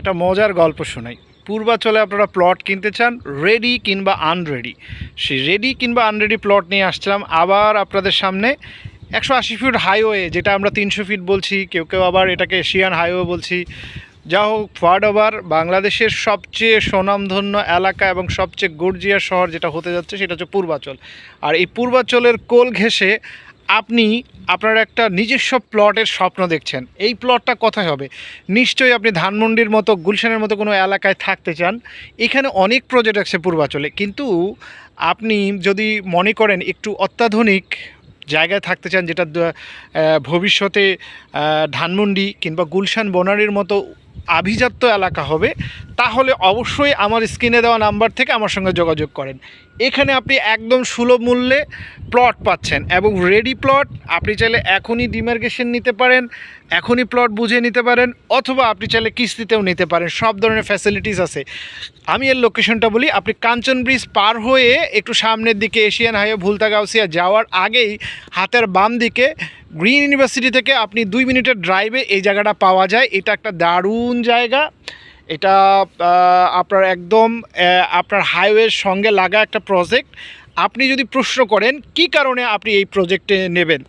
এটা মজার গল্প শোনাই। পূর্বাচলে আপনারা প্লট কিনতে চান রেডি কিংবা আনরেডি সেই রেডি কিংবা আনরেডি প্লট নিয়ে আসছিলাম, আবার আপনাদের সামনে একশো আশি ফিট হাইওয়ে যেটা আমরা তিনশো ফিট বলছি, কেউ কেউ আবার এটাকে এশিয়ান হাইওয়ে বলছি। যা হোক ফার্ড ওভার বাংলাদেশের সবচেয়ে স্বনামধন্য এলাকা এবং সবচেয়ে গর্জিয়া শহর যেটা হতে যাচ্ছে, সেটা হচ্ছে পূর্বাচল। আর এই পূর্বাচলের কোল ঘেঁষে আপনি আপনার একটা নিজস্ব প্লটের স্বপ্ন দেখছেন। এই প্লটটা কোথায় হবে? নিশ্চয়ই আপনি ধানমন্ডির মতো, গুলশানের মতো কোনো এলাকায় থাকতে চান। এখানে অনেক প্রজেক্ট আছে পূর্বাচলে। কিন্তু আপনি যদি মনে করেন একটু অত্যাধুনিক জায়গায় থাকতে চান, যেটা ভবিষ্যতে ধানমন্ডি কিংবা গুলশান বনারির মতো আভিজাত্য এলাকা হবে তাহলে অবশ্যই আমার স্ক্রিনে দেওয়া নাম্বার থেকে আমার সঙ্গে যোগাযোগ করেন। এখানে আপনি একদম সুলভ মূল্যে প্লট পাচ্ছেন এবং রেডি প্লট আপনি চাইলে এখনই ডিমার্কেশন নিতে পারেন, এখনই প্লট বুঝে নিতে পারেন, অথবা আপনি চাইলে কিস্তিতেও নিতে পারেন, সব ধরনের ফ্যাসিলিটিস আছে। আমি এর লোকেশনটা বলি, আপনি কাঞ্চন ব্রিজ পার হয়ে একটু সামনের দিকে এশিয়ান হাইওয়ে ভুলতাগাউসিয়া যাওয়ার আগেই হাতের বাম দিকে গ্রিন ইউনিভার্সিটি থেকে আপনি দুই মিনিটের ড্রাইভে এই জায়গাটা পাওয়া যায়। এটা একটা দারুণ জায়গা। এটা আপনার একদম আপনার হাইওয়ের সঙ্গে লাগা একটা প্রজেক্ট আপনি যদি প্রশ্ন করেন, কি কারণে আপনি এই প্রজেক্টে নেবেন?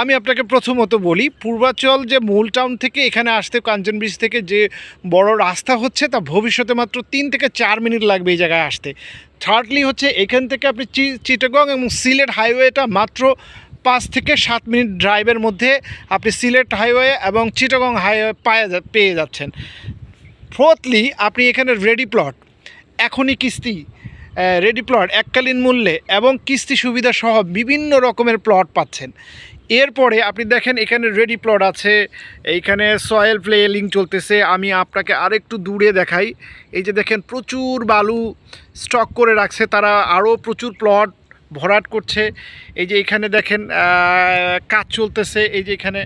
আমি আপনাকে প্রথমত বলি, পূর্বাচল যে মূল টাউন থেকে এখানে আসতে, কাঞ্চন ব্রিজ থেকে যে বড় রাস্তা হচ্ছে, তা ভবিষ্যতে মাত্র তিন থেকে চার মিনিট লাগবে এই জায়গায় আসতে। থার্ডলি হচ্ছে, এখান থেকে আপনি চিটাগং এবং সিলেট হাইওয়েটা মাত্র পাঁচ থেকে সাত মিনিট ড্রাইভের মধ্যে আপনি সিলেট হাইওয়ে এবং চিটাগং হাইওয়ে পায়ে, পেয়ে যাচ্ছেন। ফোর্থলি, আপনি এখানে রেডি প্লট এখনই কিস্তি রেডি প্লট এককালীন মূল্যে এবং কিস্তি সুবিধা সহ বিভিন্ন রকমের প্লট পাচ্ছেন। এরপরে আপনি দেখেন এখানে রেডি প্লট আছে, এইখানে সয়েল প্লে লিঙ্ক চলতেছে, আমি আপনাকে আরেকটু দূরে দেখাই। এই যে দেখেন প্রচুর বালু স্টক করে রাখছে, তারা আরও প্রচুর প্লট ভরাট করছে। এই যে এখানে দেখেন কাজ চলতেছে, এই যে এখানে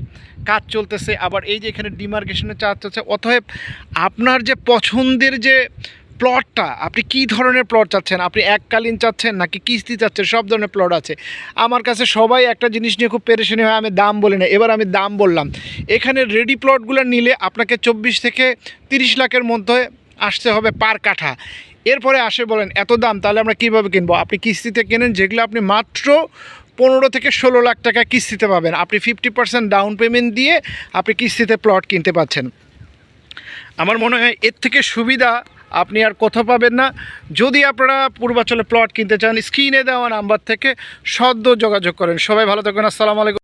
কাজ চলতেছে, আবার এই যে এখানে ডিমার্কেশনের চার্জ চলছে। অতএব আপনার যে পছন্দের যে প্লটটা আপনি কি ধরনের প্লট চাচ্ছেন? আপনি এককালীন চাচ্ছেন নাকি কিস্তি চাচ্ছেন? সব ধরনের প্লট আছে। আমার কাছে সবাই একটা জিনিস নিয়ে খুব পেরেশানি হয়, আমি দাম বলি না। এবার আমি দাম বললাম। এখানে রেডি প্লটগুলো নিলে আপনাকে চব্বিশ থেকে তিরিশ লাখের মধ্যে আসতে হবে পার কাঠা। এরপরে আসে বলেন, এত দাম, তাহলে আমরা কীভাবে কিনবো? আপনি কিস্তিতে কেনেন যেগুলো আপনি মাত্র পনেরো থেকে ষোলো লাখ টাকা কিস্তিতে পাবেন। আপনি ফিফটি পার্সেন্ট ডাউন পেমেন্ট দিয়ে আপনি কিস্তিতে প্লট কিনতে পাচ্ছেন। আমার মনে হয় এর থেকে সুবিধা আপনি আর কোথাও পাবেন না। যদি আপনারা পূর্বাচলে প্লট কিনতে চান, স্ক্রিনে দেওয়া নাম্বার থেকে সদ্য যোগাযোগ করেন। সবাই ভালো থাকবেন আসসালামু আলাইকুম।